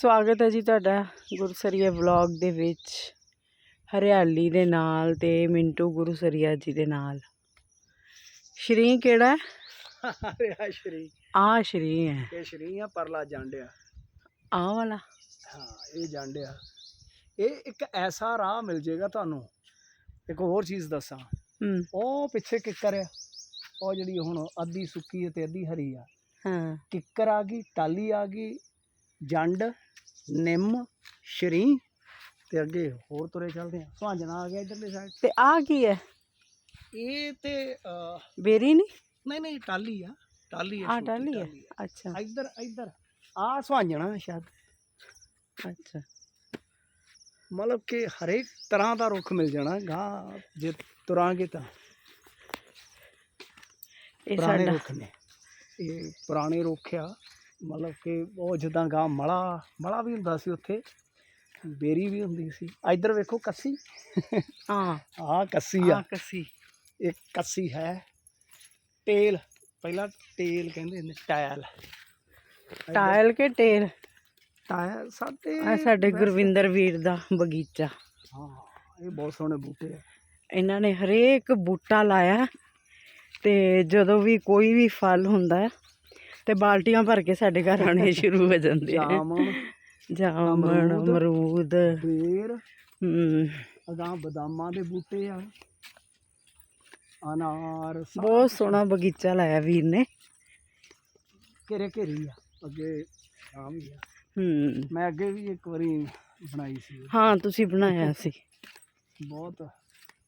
ਸਵਾਗਤ ਹੈ ਜੀ ਤੁਹਾਡਾ ਗੁਰਸਰੀਆ ਵਲੌਗ ਦੇ ਵਿੱਚ। ਹਰਿਆਲੀ ਦੇ ਨਾਲ ਤੇ ਮਿੰਟੂ ਗੁਰਸਰੀਆ ਜੀ ਦੇ ਨਾਲ। ਸ਼੍ਰੀ ਕਿਹੜਾ ਹੈ? ਰਿਹਾ ਸ਼੍ਰੀ। ਆ ਸ਼੍ਰੀ ਹੈ। ਇਹ ਸ਼੍ਰੀ ਆ ਪਰਲਾ ਜਾਂਡਿਆ ਆ। ਵਾਲਾ। ਹਾਂ ਇਹ ਜਾਂਡਿਆ ਇਹ ਇੱਕ ਐਸਾ ਰਾਹ ਮਿਲ ਜੇਗਾ ਤੁਹਾਨੂੰ। ਇੱਕ ਹੋਰ ਚੀਜ਼ ਦੱਸਾਂ। ਉਹ ਪਿੱਛੇ ਕਿੱਕਰ ਆ। ਉਹ ਜਿਹੜੀ ਹੁਣ ਅੱਧੀ ਸੁੱਕੀ ਤੇ ਅੱਧੀ ਹਰੀ ਆ। ਹਾਂ। ਕਿੱਕਰ ਆ ਗਈ ਟਾਲੀ ਆ ਗਈ ਜੰਡ ਨਿੰਮ ਸ਼੍ਰੀ ਤੇ ਅੱਗੇ ਹੋਰ ਤੁਰੇ ਚੱਲਦੇ ਆ। ਸੁਹਾਂਜਣਾ ਆ ਗਿਆ ਇਧਰਲੇ ਸਾਈਡ ਤੇ। ਆ ਕੀ ਹੈ ਇਹ ਤੇ ਅਹ, ਬੇਰੀ ਨਹੀਂ ਨਹੀਂ ਨਹੀਂ ਟਾਲੀ ਆ। ਟਾਲੀ ਆ ਆ ਛੋਟੀ ਟਾਲੀ ਹੈ ਆ। ਅੱਛਾ। ਇੱਧਰ ਇੱਧਰ। ਆ ਸੁਹਾਂਜਣਾ ਸ਼ਾਇਦ। ਅੱਛਾ। ਮਤਲਬ ਕਿ ਹਰੇਕ ਤਰ੍ਹਾਂ ਦਾ ਰੁੱਖ ਮਿਲ ਜਾਣਾ ਗਾਂ ਜੇ ਤੁਰਾਂਗੇ ਤਾਂ। ਇਹ ਪੁਰਾਣੇ ਸਾਡਾ। ਰੁੱਖ ਨੇ। ਇਹ ਪੁਰਾਣੇ ਰੁੱਖ ਆ। ਮਤਲਬ ਕਿ ਉਹ ਜਿੱਦਾਂ ਗਾਂ ਮਲਾ ਮਲਾ ਵੀ ਹੁੰਦਾ ਸੀ ਉੱਥੇ ਬੇਰੀ ਵੀ ਹੁੰਦੀ ਸੀ। ਇੱਧਰ ਵੇਖੋ ਕੱਸੀ। ਹਾਂ। ਆਹ ਕੱਸੀ ਆ। ਆ ਕੱਸੀ। ਇਹ ਕੱਸੀ ਹੈ। ਟੇਲ ਪਹਿਲਾਂ ਟੇਲ ਕਹਿੰਦੇ ਹੁੰਦੇ ਟਾਇਲ। ਟਾਇਲ ਕੇ ਟੇਲ? ਟਾਇਲ ਸਾਡੇ ਆ ਸਾਡੇ ਗੁਰਵਿੰਦਰ ਵੀਰ ਦਾ ਬਗੀਚਾ। ਹਾਂ ਇਹ ਬਹੁਤ ਸੋਹਣੇ ਬੂਟੇ ਆ। ਇਹਨਾਂ ਨੇ ਹਰੇਕ ਬੂਟਾ ਲਾਇਆ ਤੇ ਜਦੋਂ ਵੀ ਕੋਈ ਵੀ ਫਲ ਹੁੰਦਾ ਹੈ ਤੇ ਬਾਲਟੀਆਂ ਭਰ ਕੇ ਸਾਡੇ ਘਰ ਆਉਣੇ ਸ਼ੁਰੂ ਹੋ ਜਾਂਦੇ ਆ। ਜਾਮਣ ਜਾਮਣ ਅਮਰੂਦ। ਬੇਰ ਹਮ, ਅਗਾਂਹ ਬਦਾਮਾਂ ਦੇ ਬੂਟੇ ਆ। ਅਨਾਰ ਬਹੁਤ ਸੋਹਣਾ ਬਗੀਚਾ ਲਾਇਆ ਵੀਰ ਨੇ। ਘੇਰੇ ਘੇਰੀ ਆ ਅੱਗੇ ਆਮ ਹੀ ਆ। ਹਮ ਮੈਂ ਅੱਗੇ ਵੀ ਇੱਕ ਵਾਰੀ ਬਣਾਈ ਸੀ। ਹਾਂ ਤੁਸੀਂ ਬਣਾਇਆ ਸੀ। ਬਹੁਤ।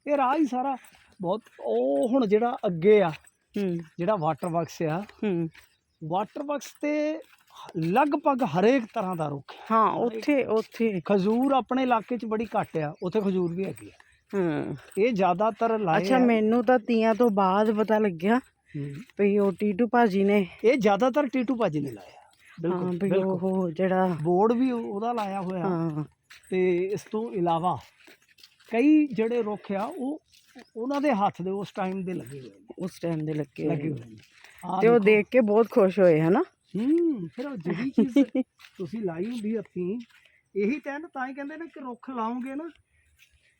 ਇਹ ਰਾਹ ਹੀ ਸਾਰਾ ਬਹੁਤ ਉਹ ਹੁਣ ਜਿਹੜਾ ਅੱਗੇ ਆ ਹਮ ਜਿਹੜਾ ਵਾਟਰ ਬਾਕਸ ਆ ਹਮ ਵਾਟਰ ਬਾਕਸ ਤੇ ਲਗਭਗ ਹਰੇਕ ਤਰ੍ਹਾਂ ਦਾ ਰੁੱਖ ਹੈ। ਹਾਂ ਉੱਥੇ ਉੱਥੇ। ਖਜੂਰ ਆਪਣੇ ਇਲਾਕੇ 'ਚ ਬੜੀ ਘੱਟ ਆ ਉੱਥੇ ਖਜੂਰ ਵੀ ਹੈਗੀ ਆ। ਹਾਂ। ਇਹ ਜ਼ਿਆਦਾਤਰ ਲਾਏ ਅੱਛਾ। ਮੈਨੂੰ ਤਾਂ ਤੀਆਂ ਤੋਂ ਬਾਅਦ ਪਤਾ ਲੱਗਿਆ। ਵੀ ਉਹ ਟੀਟੂ ਭਾਜੀ ਨੇ। ਇਹ ਜ਼ਿਆਦਾਤਰ ਟੀਟੂ ਭਾਜੀ ਨੇ ਲਾਇਆ ਹਾਂ ਬਿਲਕੁਲ ਵੀ ਉਹ ਜਿਹੜਾ ਬੋਰਡ ਵੀ ਉਹਦਾ ਲਾਇਆ ਹੋਇਆ। ਹਾਂ। ਤੇ ਇਸ ਤੋਂ ਇਲਾਵਾ ਕਈ ਜਿਹੜੇ ਰੁੱਖ ਆ ਉਹ ਉਹਨਾਂ ਦੇ ਹੱਥ ਦੇ ਉਸ ਟਾਈਮ ਦੇ ਲੱਗੇ ਹੋਏ ਨੇ। ਉਸ ਟਾਈਮ ਦੇ ਲੱਗੇ ਲੱਗੇ ਹੋਏ ਨੇ। ਤੇ ਉਹ ਦੇਖੋ। ਕੇ ਬਹੁਤ ਖੁਸ਼ ਹੋਏ ਹਨਾ? ਹੂੰ ਫਿਰ ਉਹ ਜਿਹੜੀ ਚੀਜ਼ ਤੁਸੀਂ ਲਾਈ ਹੁੰਦੀ ਹੱਥੀਂ ਇਹੀ ਤਾਂ ਨਾ ਤਾਂ ਹੀ ਕਹਿੰਦੇ ਨੇ ਕਿ ਰੁੱਖ ਲਾਓਗੇ ਨਾ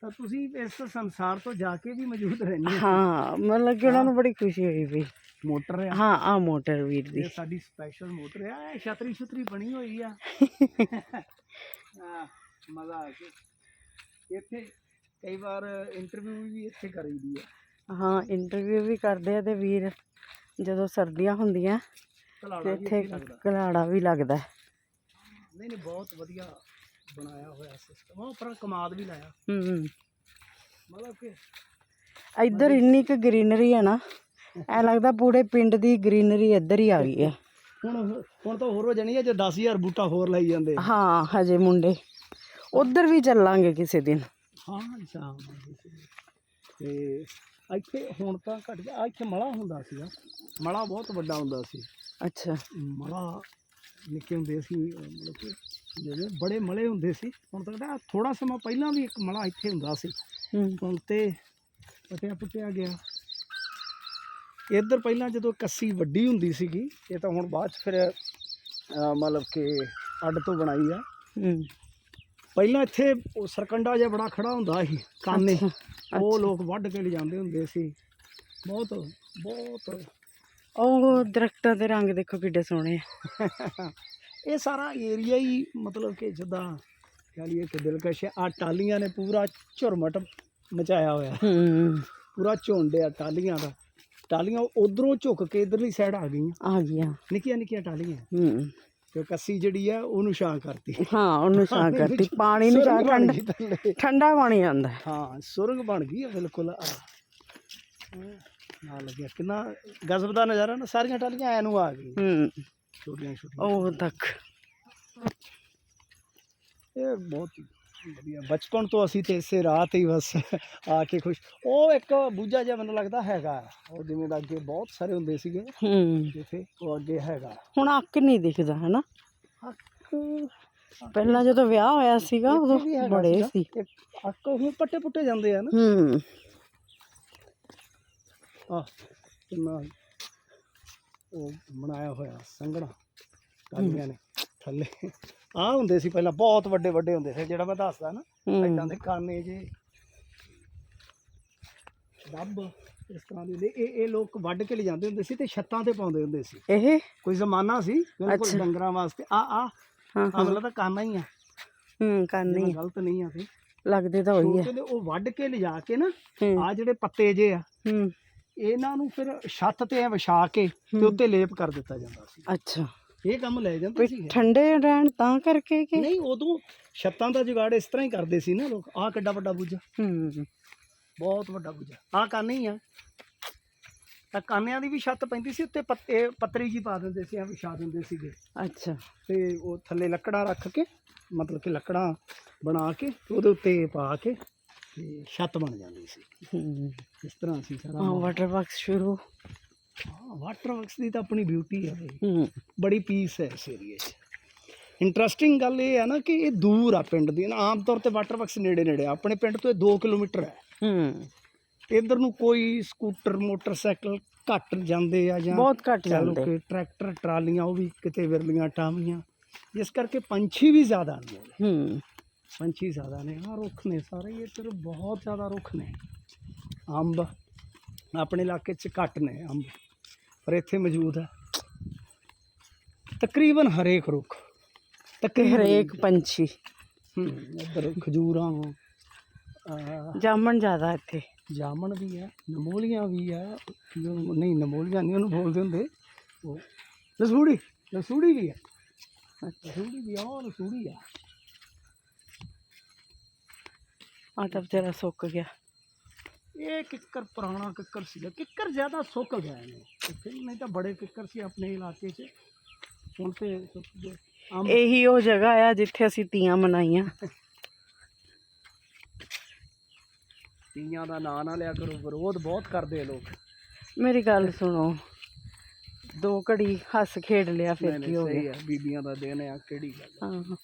ਤਾਂ ਤੁਸੀਂ ਇਸ ਸੰਸਾਰ ਤੋਂ ਜਾ ਕੇ ਵੀ ਮੌਜੂਦ ਰਹਿੰਦੇ ਹੋ। ਹਾਂ ਮਤਲਬ ਕਿ ਉਹਨਾਂ ਨੂੰ ਬੜੀ ਖੁਸ਼ੀ ਹੋਈ ਵੀ। ਮੋਟਰ ਆ। ਹਾਂ ਆ ਮੋਟਰ ਵੀਰ ਦੀ। ਇਹ ਸਾਡੀ ਸਪੈਸ਼ਲ ਮੋਟਰ ਆ ਇਹ ਛਤਰੀ ਛਤਰੀ ਬਣੀ ਹੋਈ ਆ। ਹਾਂ ਮਜ਼ਾ ਆ ਕੇ ਇੱਥੇ ਕਈ ਵਾਰ ਇੰਟਰਵਿਊ ਵੀ ਇੱਥੇ ਕਰੀਦੀ ਆ। ਹਾਂ ਇੰਟਰਵਿਊ ਵੀ ਕਰਦੇ ਆ ਤੇ ਵੀਰ। ਜਦੋਂ ਸਰਦੀਆਂ ਹੁੰਦੀਆਂ ਤੇ ਇੱਥੇ ਘਲਾੜਾ ਵੀ ਲੱਗਦਾ। ਹੈ। ਨਹੀਂ ਨਹੀਂ ਬਹੁਤ ਵਧੀਆ ਬਣਾਇਆ ਹੋਇਆ ਸਿਸਟਮ ਉਹ ਉੱਪਰ ਕਮਾਦ ਵੀ ਲਾਇਆ। ਹੂੰ ਮਤਲਬ ਕਿ ਇੱਧਰ ਇੰਨੀ ਕੁ ਗ੍ਰੀਨਰੀ ਹੈ ਨਾ ਐ ਲੱਗਦਾ ਪੂਰੇ ਪਿੰਡ ਦੀ ਗ੍ਰੀਨਰੀ ਇੱਧਰ ਹੀ ਆ ਗਈ ਹੈ ਹੁਣ ਹੁਣ ਤਾਂ ਹੋਰ ਹੋ ਜਾਣੀ ਹੈ ਜੇ 10000 ਬੂਟਾ ਹੋਰ ਲਾਈ ਜਾਂਦੇ। ਹਾਂ ਹਜੇ ਮੁੰਡੇ। ਉਧਰ ਵੀ ਚੱਲਾਂਗੇ ਕਿਸੇ ਦਿਨ। ਹਾਂ ਸ਼ਾਮ। ਤੇ ਇੱਥੇ ਹੁਣ ਤਾਂ ਘਟ ਗਿਆ ਆਹ ਇੱਥੇ ਮਲਾ ਹੁੰਦਾ ਸੀਗਾ। ਮਲਾ ਬਹੁਤ ਵੱਡਾ ਹੁੰਦਾ ਸੀ। ਅੱਛਾ। ਮਲਾ ਨਿੱਕੇ ਹੁੰਦੇ ਸੀ ਮਤਲਬ ਕਿ ਜਿਹੜੇ ਬੜੇ ਮਲੇ ਹੁੰਦੇ ਸੀ। ਹੁਣ ਤਾਂ ਕਹਿੰਦਾ ਥੋੜਾ ਸਮਾਂ ਪਹਿਲਾਂ ਵੀ ਇੱਕ ਮਲਾ ਇੱਥੇ ਹੁੰਦਾ ਸੀ। ਹੁਣ ਤੇ ਪਟਿਆ ਪੁੱਟਿਆ ਗਿਆ। ਇੱਧਰ ਪਹਿਲਾਂ ਜਦੋਂ ਕੱਸੀ ਵੱਡੀ ਹੁੰਦੀ ਸੀਗੀ ਇਹ ਤਾਂ ਹੁਣ ਬਾਅਦ ਚ ਫਿਰ ਮਤਲਬ ਕਿ ਅੱਡ ਤੋਂ ਬਣਾਈ ਆ। ਪਹਿਲਾਂ ਇੱਥੇ ਉਹ ਸਰਕੰਡਾ ਜਿਹਾ ਬੜਾ ਖੜਾ ਹੁੰਦਾ ਸੀ ਕਾਨੇ। ਉਹ। ਲੋਕ ਵੱਢ ਕੇ ਲਿਜਾਂਦੇ ਹੁੰਦੇ ਸੀ। ਬਹੁਤ ਬਹੁਤ। ਉਹ ਦਰਖਤਾਂ ਦੇ ਰੰਗ ਦੇਖੋ ਕਿੱਡੇ ਸੋਹਣੇ ਆ। ਇਹ ਸਾਰਾ ਏਰੀਆ ਹੀ ਮਤਲਬ ਕਿ ਜਿੱਦਾਂ ਕਹ ਲਈਏ ਕਿ ਦਿਲਕਸ਼ ਆ। ਟਾਲੀਆਂ ਨੇ ਪੂਰਾ ਝੁਰਮਟ ਮਚਾਇਆ ਹੋਇਆ। ਪੂਰਾ ਝੁੰਡ ਆ ਟਾਲੀਆਂ ਦਾ। ਟਾਲੀਆਂ ਉਧਰੋਂ ਝੁੱਕ ਕੇ ਇਧਰਲੀ ਸਾਈਡ ਆ ਗਈਆਂ। ਆ ਗਿਆ ਨਿੱਕੀਆਂ ਨਿੱਕੀਆਂ ਟਾਲੀਆਂ ਹੂੰ। ਤੇ ਕੱਸੀ ਜਿਹੜੀ ਆ ਉਹਨੂੰ ਛਾਂ ਕਰਤੀ। ਹਾਂ ਉਹਨੂੰ ਛਾਂ ਕਰਤੀ। ਪਾਣੀ ਨੂੰ ਛਾਂ ਠੰਡਾ ਗਈ। ਠੰਡਾ ਪਾਣੀ ਆਉਂਦਾ। ਹੈ। ਸੁਰੰਗ ਬਣ ਗਈ ਆ ਬਿਲਕੁਲ। ਆ ਨਾ ਲੱਗਿਆ। ਕਿੰਨਾ ਗਜ਼ਬ ਦਾ ਨਜ਼ਾਰਾ ਨਾ ਸਾਰੀਆਂ ਟਾਲੀਆਂ ਐ ਨੂੰ ਆ ਗਈਆਂ। ਹੂੰ। ਛੋਟੀਆਂ ਛੋਟੀਆਂ ਉਹ ਤੱਕ। ਇਹ ਬਹੁਤ ਵਧੀਆ। ਬਚਪਨ ਤੋਂ ਅਸੀਂ ਤੇ ਇਸੇ ਰਾਹ ਤੇ ਹੀ ਬਸ ਆ ਕੇ ਖੁਸ਼। ਉਹ ਇੱਕ ਬੂਝਾ ਜਿਹਾ ਮੈਨੂੰ ਲੱਗਦਾ ਹੈਗਾ। ਉਹ ਜਿਵੇਂ ਦਾ ਅੱਗੇ ਬਹੁਤ ਸਾਰੇ ਹੁੰਦੇ ਸੀਗੇ। ਹੂੰ। ਜਿੱਥੇ ਉਹ ਅੱਗੇ ਹੈਗਾ। ਹੁਣ ਅੱਕ ਨਹੀਂ ਦਿਖਦਾ ਹਨਾ? ਅੱਕ ਪਹਿਲਾਂ ਜਦੋਂ ਵਿਆਹ ਹੋਇਆ ਸੀਗਾ ਉਦੋਂ ਬੜੇ। ਸੀ। ਅੱਕ ਹੁਣ ਪੱਟੇ ਪੁੱਟੇ ਜਾਂਦੇ ਆ ਨਾ। ਹੂੰ। ਆ ਕਿੰਨਾ ਉਹ ਬਣਾਇਆ ਹੋਇਆ ਸੰਘਣਾ। ਟਾਲੀਆਂ ਨੇ ਥੱਲੇ। ਆ ਹੁੰਦੇ ਸੀ ਪਹਿਲਾਂ ਬਹੁਤ ਵੱਡੇ ਵੱਡੇ ਹੁੰਦੇ ਸੀ ਜਿਹੜਾ ਮੈਂ ਦੱਸਦਾ ਨਾ ਹੂੰ। ਇਦਾਂ ਦੇ ਕਾਨੇ ਜੇ। ਡੱਬ ਇਸ ਤਰ੍ਹਾਂ ਦੇ ਹੁੰਦੇ। ਇਹ ਇਹ ਲੋਕ ਵੱਢ ਕੇ ਲਿਜਾਂਦੇ ਹੁੰਦੇ ਸੀ ਤੇ ਛੱਤਾਂ ਤੇ ਪਾਉਂਦੇ ਹੁੰਦੇ ਸੀ। ਇਹ? ਕੋਈ ਜ਼ਮਾਨਾ ਸੀ ਬਿਲਕੁਲ। ਡੰਗਰਾਂ ਵਾਸਤੇ ਆ ਆ ਹਾਂ ਹਾਂ। ਅਗਲਾ ਤਾਂ ਕਾਨਾ ਹੀ ਆ। ਹੂੰ ਕੰਨੀ ਮੈਂ ਗਲਤ ਨਹੀਂ ਆ ਤੇ। ਲੱਗਦੇ ਤਾਂ ਉਹੀ ਆ। ਉਹ ਵੱਢ ਕੇ ਲਿਜਾ ਕੇ ਨਾ ਹੂੰ। ਆ ਜਿਹੜੇ ਪੱਤੇ ਜੇ ਆ ਹੂੰ। ਇਹਨਾਂ ਨੂੰ ਫਿਰ ਛੱਤ ਤੇ ਵਿਛਾ ਕੇ ਤੇ ਹੂੰ। ਉੱਤੇ ਲੇਪ ਕਰ ਦਿੱਤਾ ਜਾਂਦਾ ਸੀ। ਅੱਛਾ। ਇਹ ਕੰਮ ਲੈ ਜਾਂਦੇ ਸੀ ਠੰਡੇ ਰਹਿਣ ਤਾਂ ਕਰਕੇ ਕਿ ਨਹੀਂ ਉਦੋਂ ਛੱਤਾਂ ਦਾ ਜੁਗਾੜ ਇਸ ਤਰ੍ਹਾਂ ਹੀ ਕਰਦੇ ਸੀ ਨਾ ਲੋਕ। ਆਹ ਕਿੱਡਾ ਵੱਡਾ ਬੂਝਾ। ਹੂੰ। ਬਹੁਤ ਵੱਡਾ ਬੂਝਾ। ਆਹ ਕਾਨੇ ਹੀ ਆ। ਤਾਂ ਕਾਨਿਆਂ ਦੀ ਵੀ ਛੱਤ ਪੈਂਦੀ ਸੀ ਉੱਤੇ ਪੱਤੇ ਪੱਤਰੀ ਜੀ ਪਾ ਦਿੰਦੇ ਸੀ ਆ ਵਿਛਾ ਦਿੰਦੇ ਸੀਗੇ। ਅੱਛਾ। ਤੇ ਉਹ ਥੱਲੇ ਲੱਕੜਾਂ ਰੱਖ ਕੇ ਮਤਲਬ ਕਿ ਲੱਕੜਾਂ ਬਣਾ ਕੇ ਉਹਦੇ ਉੱਤੇ ਪਾ ਕੇ ਤੇ ਛੱਤ ਬਣ ਜਾਂਦੀ ਸੀ। ਹੂੰ। ਇਸ ਤਰ੍ਹਾਂ ਸੀ ਸਾਰਾ ਹਾਂ ਵਾਟਰ ਬਾਕਸ ਸ਼ੁਰੂ। ਵਾਟਰ ਵਰਕਸ ਦੀ ਤਾਂ ਆਪਣੀ ਬਿਊਟੀ ਹੈ ਹੂੰ। ਬੜੀ ਪੀਸ ਹੈ ਇਸ ਏਰੀਏ 'ਚ। ਇੰਟਰਸਟਿੰਗ ਗੱਲ ਇਹ ਹੈ ਨਾ ਕਿ ਇਹ ਦੂਰ ਆ ਪਿੰਡ ਦੀ। ਨਾ ਆਮ ਤੌਰ ਤੇ ਵਾਟਰ ਵਰਕਸ ਨੇੜੇ ਨੇੜੇ ਆ। ਆਪਣੇ ਪਿੰਡ ਤੋਂ ਇਹ 2 ਕਿਲੋਮੀਟਰ ਹੈ। ਹੂੰ। ਇਧਰ ਨੂੰ ਕੋਈ ਸਕੂਟਰ ਮੋਟਰਸਾਈਕਲ ਘੱਟ ਜਾਂਦੇ ਆ ਜਾਂ ਬਹੁਤ ਘੱਟ ਜਾਂਦੇ। ਕਿ ਟਰੈਕਟਰ ਟਰਾਲੀਆਂ ਉਹ ਵੀ ਕਿਤੇ ਵਿਰਲੀਆਂ ਟਾਮੀਆਂ ਇਸ ਕਰਕੇ ਪੰਛੀ ਵੀ ਜ਼ਿਆਦਾ ਨੇ ਹੂੰ। ਪੰਛੀ ਜ਼ਿਆਦਾ ਨੇ। ਹਾਂ ਰੁੱਖ ਨੇ ਸਾਰੇ। ਇਹ ਇੱਧਰ ਬਹੁਤ ਜ਼ਿਆਦਾ ਰੁੱਖ ਨੇ। ਅੰਬ ਆਪਣੇ ਇਲਾਕੇ 'ਚ ਘੱਟ ਨੇ ਅੰਬ। ਪਰ ਇੱਥੇ ਮੌਜੂਦ ਹੈ। ਤਕਰੀਬਨ ਹਰੇਕ ਰੁੱਖ ਤਕਰੀਬਨ ਹਰੇਕ ਪੰਛੀ। ਹੂੰ, ਇੱਧਰ ਖਜੂਰਾਂ ਅਹ, ਜਾਮਣ ਜ਼ਿਆਦਾ ਇੱਥੇ। ਜਾਮਣ ਵੀ ਹੈ ਨਮੋਲੀਆਂ ਵੀ ਹੈ। ਨਹੀਂ ਨਮੋਲੀਆਂ ਨਹੀਂ ਉਹਨੂੰ ਬੋਲਦੇ ਹੁੰਦੇ। ਉਹ ਲਸੂੜੀ ਲਸੂੜੀ ਵੀ ਹੈ। ਲਸੂੜੀ ਵੀ ਆ ਉਹ ਲਸੂੜੀ ਆ। ਆ ਤਾਂ ਸੁੱਕ ਗਿਆ। ਇਹ ਕਿੱਕਰ ਪੁਰਾਣਾ ਕਿੱਕਰ ਸੀਗਾ। ਕਿੱਕਰ ਜ਼ਿਆਦਾ ਸੁੱਕ ਗਏ ਨੇ ਇੱਥੇ ਨਹੀਂ ਤਾਂ ਬੜੇ ਕਿੱਕਰ ਸੀ ਆਪਣੇ ਇਲਾਕੇ 'ਚ। ਹੁਣ ਤੇ ਸੁੱਕ ਗਏ। ਅੰਬ ਇਹੀ ਉਹ ਜਗ੍ਹਾ ਆ ਜਿੱਥੇ ਅਸੀਂ ਤੀਆਂ ਮਨਾਈਆਂ। ਤੀਆਂ ਦਾ ਨਾਂ ਨਾ ਲਿਆ ਕਰੋ ਵਿਰੋਧ ਬਹੁਤ ਕਰਦੇ ਆ ਲੋਕ। ਮੇਰੀ ਗੱਲ ਸੁਣੋ। ਦੋ ਘੜੀ ਹੱਸ ਖੇਡ ਲਿਆ ਫਿਰ ਨਹੀਂ, ਕੀ ਨਹੀਂ, ਹੋ ਸਹੀ ਗਿਆ। ਆ। ਬੀਬੀਆਂ ਦਾ ਦਿਨ ਆ ਕਿਹੜੀ ਗੱਲ। ਹਾਂ।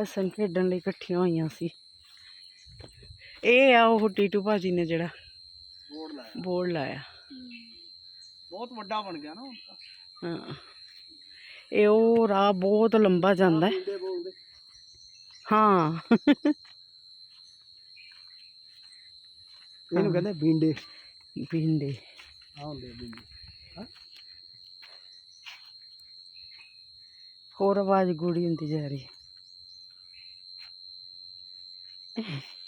ਹੱਸਣ ਖੇਡਣ ਲਈ ਇਕੱਠੀਆਂ ਹੋਈਆਂ ਸੀ। ਇਹ ਆ ਉਹ ਟੀਟੂ ਭਾਜੀ ਨੇ ਜਿਹੜਾ ਬੋਰਡ ਲਾਇਆ। ਬੋਰਡ ਲਾਇਆ। ਬਹੁਤ ਵੱਡਾ ਬਣ ਗਿਆ ਨਾ ਹਾਂ। ਇਹ ਉਹ ਰਾਹ ਬਹੁਤ ਲੰਬਾ ਜਾਂਦਾ ਹੈ। ਹਾਂ। ਇਹਨੂੰ ਕਹਿੰਦੇ ਬੀਂਡੇ। ਪਿੰਡੇ ਆ ਹੁੰਦੇ ਬੀਂਡੇ। ਹੋਰ ਆਵਾਜ਼ ਗੂੜੀ ਹੁੰਦੀ ਜਾ ਰਹੀ ਹੈ।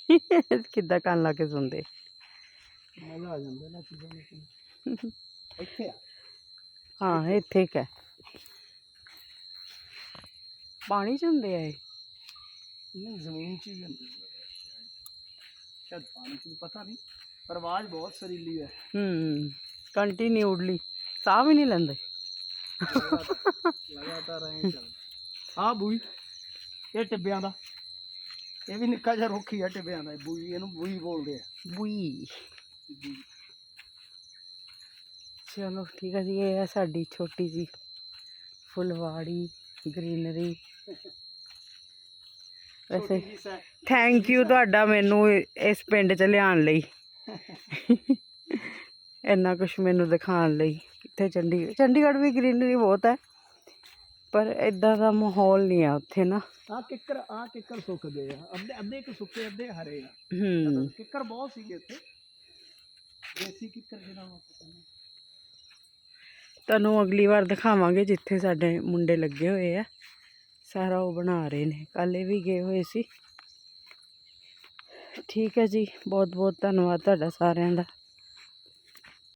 ਕਿੱਦਾਂ ਕੰਨ ਲਾ ਕੇ ਸੁਣਦੇ? ਮਜ਼ਾ ਆ ਜਾਂਦਾ ਨਾ ਚੀਜ਼ਾਂ ਨੂੰ ਇੱਥੇ ਆ। ਹਾਂ ਇੱਥੇ। ਇੱਕ ਹੈ। ਪਾਣੀ ਚ ਹੁੰਦੇ ਆ ਇਹ? ਨਹੀਂ ਜ਼ਮੀਨ 'ਚ ਹੀ ਹੁੰਦੇ। ਸ਼ਾਇਦ ਪਾਣੀ 'ਚ ਪਤਾ ਨਹੀਂ ਪਰ ਆਵਾਜ਼ ਬਹੁਤ ਸਰੀਲੀ ਹੈ। ਹੂੰ ਕੰਟੀਨਿਊਡਲੀ। ਸਾਹ ਵੀ ਨਹੀਂ ਲੈਂਦੇ। ਲਗਾਤਾਰ ਐਂ ਚੱਲਦਾ। ਆ ਬੂਈ ਇਹ ਟਿੱਬਿਆਂ ਦਾ। ਇਹ ਵੀ ਨਿੱਕਾ ਜਿਹਾ ਰੁੱਖ ਹੀ ਆ ਟਿੱਬਿਆਂ ਦਾ ਬੂਈ ਇਹਨੂੰ ਬੂਈ ਬੋਲਦੇ ਆ। ਬੁਈ। ਬੂਈ। ਚਲੋ ਠੀਕ ਹੈ ਜੀ ਇਹ ਹੈ ਸਾਡੀ ਛੋਟੀ ਜੀ ਫੁਲਵਾੜੀ ਗ੍ਰੀਨਰੀ। ਵੈਸੇ ਛੋਟੀ ਜਿਹੀ ਸੈ- ਥੈਂਕ ਯੂ ਤੁਹਾਡਾ ਮੈਨੂੰ ਇ- ਇਸ ਪਿੰਡ ਚ ਲਿਆਉਣ ਲਈ। ਇੰਨਾ ਕੁਝ ਮੈਨੂੰ ਦਿਖਾਉਣ ਲਈ। ਇੱਥੇ ਚੰਡੀਗੜ੍ਹ ਚੰਡੀਗੜ੍ਹ ਵੀ ਗ੍ਰੀਨਰੀ ਬਹੁਤ ਹੈ ਪਰ ਇਦਾਂ ਦਾ ਮਾਹੌਲ ਨਹੀਂ ਆ ਉੱਥੇ ਨਾ। ਆਹ ਕਿੱਕਰ ਆਹ ਕਿੱਕਰ ਸੁੱਕ ਗਏ ਆ। ਅੱਧੇ ਅੱਧੇ ਕੁ ਸੁੱਕੇ ਅੱਧੇ ਹਰੇ ਆ। ਹੂੰ। ਕਿੱਕਰ ਬਹੁਤ ਸੀਗੇ ਇੱਥੇ ਦੇਸੀ ਕਿੱਕਰ ਜਿਹੜਾ ਵਾ ਪਤਾ ਨਹੀਂ ਤੁਹਾਨੂੰ ਅਗਲੀ ਵਾਰ ਦਿਖਾਵਾਂਗੇ ਜਿੱਥੇ ਸਾਡੇ ਮੁੰਡੇ ਲੱਗੇ ਹੋਏ ਆ। ਸਾਰਾ ਉਹ ਬਣਾ ਰਹੇ ਨੇ। ਇਹ ਵੀ ਗਏ ਹੋਏ ਸੀ। ਠੀਕ ਹੈ ਜੀ। ਬਹੁਤ ਬਹੁਤ ਧੰਨਵਾਦ ਤੁਹਾਡਾ ਸਾਰਿਆਂ ਦਾ।